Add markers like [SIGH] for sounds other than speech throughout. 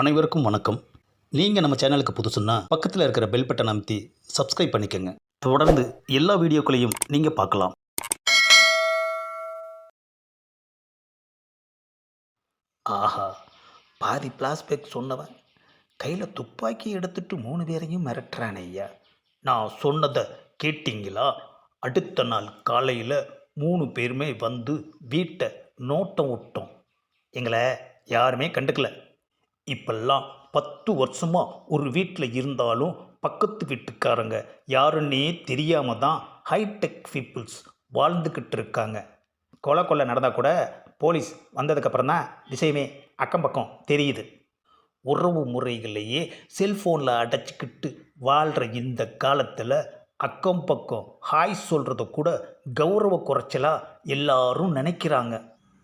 அனைவருக்கும் வணக்கம். நீங்கள் நம்ம சேனலுக்கு புதுசுன்னா பக்கத்தில் இருக்கிற பெல் பட்டன் அமைத்தி சப்ஸ்கிரைப் பண்ணிக்கோங்க. தொடர்ந்து எல்லா வீடியோக்களையும் நீங்கள் பார்க்கலாம். ஆஹா பாதி பிளாஸ்பேக் சொன்னவன் கையில் துப்பாக்கி எடுத்துட்டு மூணு பேரையும் மிரட்டுறானே ஐயா. நான் சொன்னதை கேட்டிங்களா? அடுத்த நாள் காலையில் மூணு பேருமே வந்து வீட்டை நோட்டம் விட்டோம். எங்களை யாருமே கண்டுக்கலை. இப்பெல்லாம் பத்து வருஷமா ஒரு வீட்டில் இருந்தாலும் பக்கத்து வீட்டுக்காரங்க யாருன்னே தெரியாமல் தான் ஹைடெக் பீப்புள்ஸ் வாழ்ந்துக்கிட்டு இருக்காங்க. கொலை கொலை நடந்தால் கூட போலீஸ் வந்ததுக்கப்புறம் தான் விஷயமே அக்கம் பக்கம் தெரியுது. உறவு முறைகளையே செல்ஃபோனில் அடைச்சிக்கிட்டு வாழ்கிற இந்த காலத்தில் அக்கம் பக்கம் ஹாய் சொல்கிறத கூட கௌரவ குறைச்சலாக எல்லாரும் நினைக்கிறாங்க.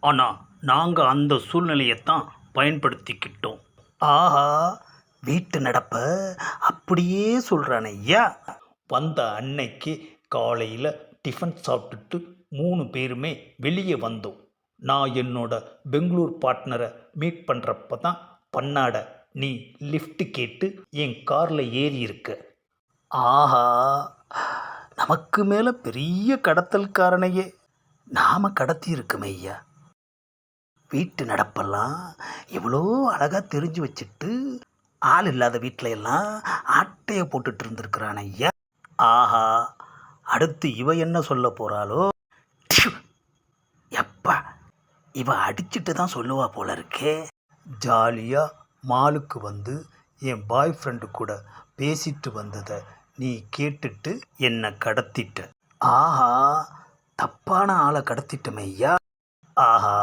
ஆனால் நாங்கள் அந்த சூழ்நிலையைத்தான் பயன்படுத்திக்கிட்டோம். ஆஹா வீட்டு நடப்ப அப்படியே சொல்கிறான் ஐயா. வந்த அன்னைக்கு காலையில் டிஃபன் சாப்பிட்டுட்டு மூணு பேருமே வெளியே வந்தோம். நான் என்னோட பெங்களூர் பார்ட்னரை மீட் பண்ணுறப்ப தான் பண்ணாட நீ லிஃப்ட் கேட்டு என் காரில் ஏறி இருக்க. ஆஹா நமக்கு மேலே பெரிய கடத்தல்காரனையே. நாம கடத்தி இருக்குமே ஐயா. வீட்டு நடப்பெல்லாம் எவ்வளோ அழகாக தெரிஞ்சு வச்சுட்டு ஆள் இல்லாத வீட்டில எல்லாம் ஆட்டையை போட்டுட்டு இருந்திருக்கிறான் ஐயா. ஆஹா அடுத்து இவ என்ன சொல்ல போகிறாளோ எப்பா இவ அடிச்சிட்டு தான் சொல்லுவா போல இருக்கே. ஜாலியாக மாலுக்கு வந்து என் பாய் ஃப்ரெண்டு கூட பேசிட்டு வந்ததை நீ கேட்டுட்டு என்னை கடத்திட்ட. ஆஹா தப்பான ஆளை கடத்திட்டமே ஐயா. ஆஹா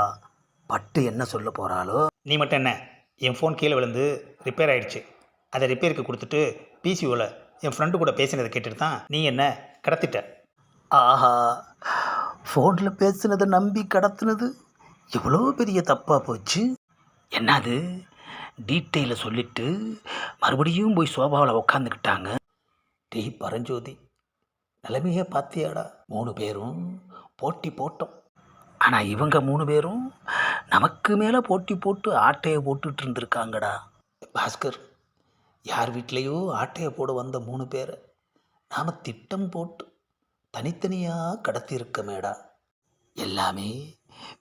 பட்டு என்ன சொல்ல போகிறாளோ நீ மட்டும் என்ன? என் ஃபோன் கீழே விழுந்து ரிப்பேர் ஆயிடுச்சு. அதை ரிப்பேருக்கு கொடுத்துட்டு பிசிஓவில் என் ஃப்ரெண்டு கூட பேசினதை கேட்டுட்டு தான் நீ என்ன கடத்திட்ட? ஆஹா ஃபோனில் பேசுனதை நம்பி கடத்துனது எவ்வளோ பெரிய தப்பாக போச்சு? என்னது? டீட்டெயிலை சொல்லிட்டு மறுபடியும் போய் சோபாவில் உக்காந்துக்கிட்டாங்க. டேய் பரஞ்சோதி நிலைமையே பார்த்தியாடா மூணு பேரும் போட்டி போட்டோம். ஆனால் இவங்க மூணு பேரும் நமக்கு மேலே போட்டி போட்டு ஆட்டையை போட்டுட்டு இருந்திருக்காங்கடா. பாஸ்கர் யார் வீட்லேயோ ஆட்டையை போட வந்த மூணு பேரை நாம் திட்டம் போட்டு தனித்தனியாக கடத்தியிருக்கமேடா. எல்லாமே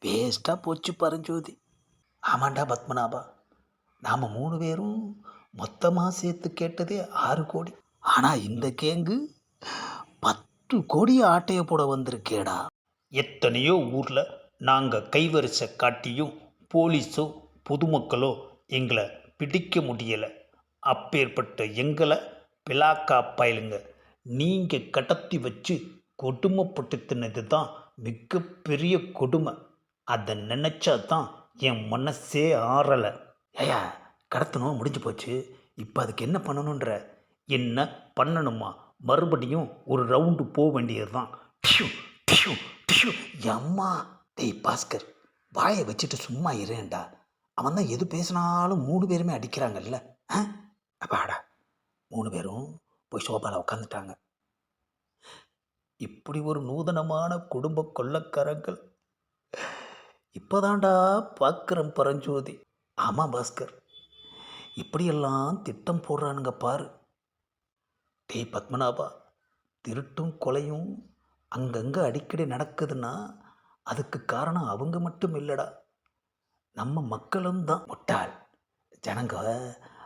வேஸ்ட்டாக போச்சு பரஞ்சோதி. ஆமாண்டா பத்மநாபா நாம் மூணு பேரும் மொத்தமாக சேர்த்து கேட்டதே ஆறு கோடி. ஆனால் இந்த கேங்கு பத்து கோடி ஆட்டையை போட வந்திருக்கேடா. எத்தனையோ ஊரில் நாங்கள் கைவரிசை காட்டியும் போலீஸோ பொதுமக்களோ எங்களை பிடிக்க முடியலை. அப்பேற்பட்ட எங்களை பிளாக்கா பயலுங்க நீங்கள் கடத்தி வச்சு கொடுமைப்பட்டுத்தினது தான் மிகப்பெரிய கொடுமை. அதை நினச்சா தான் என் மனசே ஆறலை. ஐயா கடத்தணும் முடிஞ்சு போச்சு. இப்போ அதுக்கு என்ன பண்ணணுன்ற? என்ன பண்ணணுமா? மறுபடியும் ஒரு ரவுண்டு போக வேண்டியது தான் டிஷு டிஷு டிஷு எம்மா டேய் பாஸ்கர் வாயை வச்சுட்டு சும்மா இருண்டா அவன் தான் எது பேசினாலும் மூணு பேருமே அடிக்கிறாங்கல்ல? ஆ? அப்பாடா மூணு பேரும் போய் சோபாவில் உட்காந்துட்டாங்க இப்படி ஒரு நூதனமான குடும்ப கொள்ளக்காரங்கள் இப்போதான்டா பார்க்குறேன் பரஞ்சோதி. ஆமாம் பாஸ்கர். இப்படியெல்லாம் திட்டம் போடுறானுங்க பாரு. டே பத்மநாபா திருட்டும் கொலையும் அங்கங்கே அடிக்கடி நடக்குதுன்னா அதுக்கு காரணம் அவங்க மட்டும் இல்லைடா. நம்ம மக்களும் தான். முட்டாள். ஜனங்க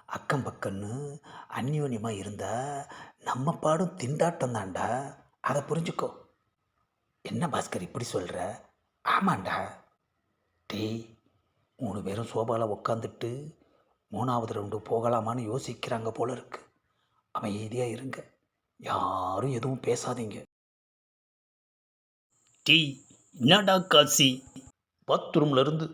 அக்கம் பக்கம்னு அந்யோன்யமாக இருந்தால் நம்ம பாடும் திண்டாட்டம் தான்டா. அதை புரிஞ்சுக்கோ. என்ன பாஸ்கர் இப்படி சொல்கிற ஆமாண்டா. டேய் மூணு பேரும் சோபாவில் உக்காந்துட்டு மூணாவது ரவுண்டு போகலாமான்னு யோசிக்கிறாங்க போல இருக்கு. அமைதியாக இருங்க. யாரும் எதுவும் பேசாதீங்க. டீ என்னடா காசி? பாத்ரூம்லேருந்து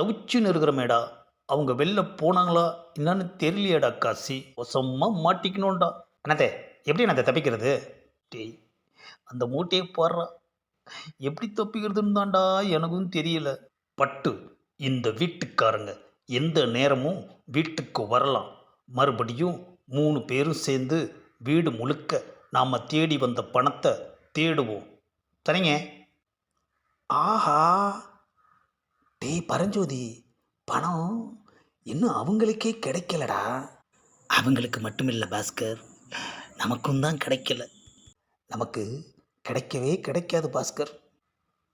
தவிச்சுன்னு இருக்கிறமேடா அவங்க வெளில போனாங்களா? என்னன்னு தெரியலையாடா காசி. வசமாக மாட்டிக்கணும்டா. அண்ணாத்தே எப்படி அண்ணாத்தை தப்பிக்கிறது? டேய் அந்த மூட்டையை போடுறா எப்படி தப்பிக்கிறதுன்னு தான்டா எனக்கும் தெரியல. பட்டு இந்த வீட்டுக்காரங்க எந்த நேரமும் வீட்டுக்கு வரலாம். மறுபடியும் மூணு பேரும் சேர்ந்து வீடு முழுக்க நாம் தேடி வந்த பணத்தை தேடுவோம். சரிங்க? ஆஹா. டேய் பரஞ்சோதி பணம் இன்னும் அவங்களுக்கே கிடைக்கலடா. அவங்களுக்கு மட்டும் இல்லை பாஸ்கர். நமக்கும் தான் கிடைக்கல. நமக்கு கிடைக்கவே கிடைக்காது பாஸ்கர்.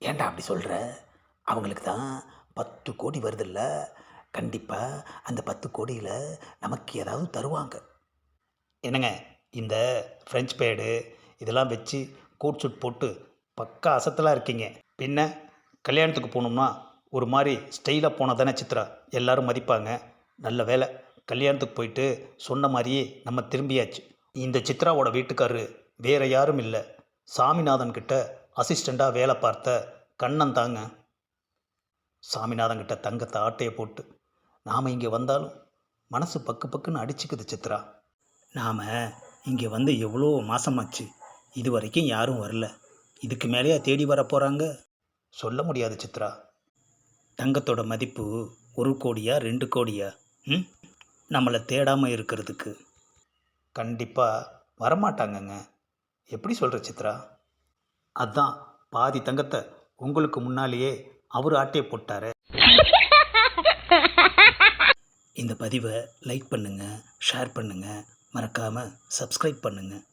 ஏன்டா அப்படி சொல்கிற அவங்களுக்கு தான் பத்து கோடி வருதில்ல. கண்டிப்பாக அந்த பத்து கோடியில் நமக்கு ஏதாவது தருவாங்க. என்னங்க இந்த ஃப்ரெஞ்ச் பேடு இதெல்லாம் வச்சு கோட் சூட் போட்டு பக்கா அசத்தலாக இருக்கீங்க. பின்ன கல்யாணத்துக்கு போகணும்னா ஒரு மாதிரி ஸ்டைலாக போனால் தானே சித்ரா? எல்லாரும் மதிப்பாங்க. நல்ல வேலை. கல்யாணத்துக்கு போயிட்டு சொன்ன மாதிரியே நம்ம திரும்பியாச்சு. இந்த சித்ராவோட வீட்டுக்காரரு வேற யாரும் இல்லை. சாமிநாதன் கிட்ட அசிஸ்டண்ட்டாக வேலை பார்த்த கண்ணன் தாங்க. சாமிநாதன் கிட்ட தங்கத்தை ஆட்டையை போட்டு நாம் இங்கே வந்தாலும் மனசு பக்கு பக்குன்னு அடிச்சுக்குது சித்ரா. நாம் இங்கே வந்து எவ்வளோ மாசமாச்சு. இது வரைக்கும் யாரும் வரல. இதுக்கு மேலேயா தேடி வர போகிறாங்க சொல்ல முடியாது சித்ரா. தங்கத்தோட மதிப்பு ஒரு கோடியா ரெண்டு கோடியா? ம்? நம்மளை தேடாமல் இருக்கிறதுக்கு. கண்டிப்பாக வரமாட்டாங்கங்க. எப்படி சொல்கிற சித்ரா? அதான் பாதி தங்கத்தை உங்களுக்கு முன்னாலேயே அவர் ஆட்டையை போட்டாரு. [LAUGHS] இந்த பதிவை லைக் பண்ணுங்கள் ஷேர் பண்ணுங்கள் மறக்காமல் சப்ஸ்கிரைப் பண்ணுங்கள்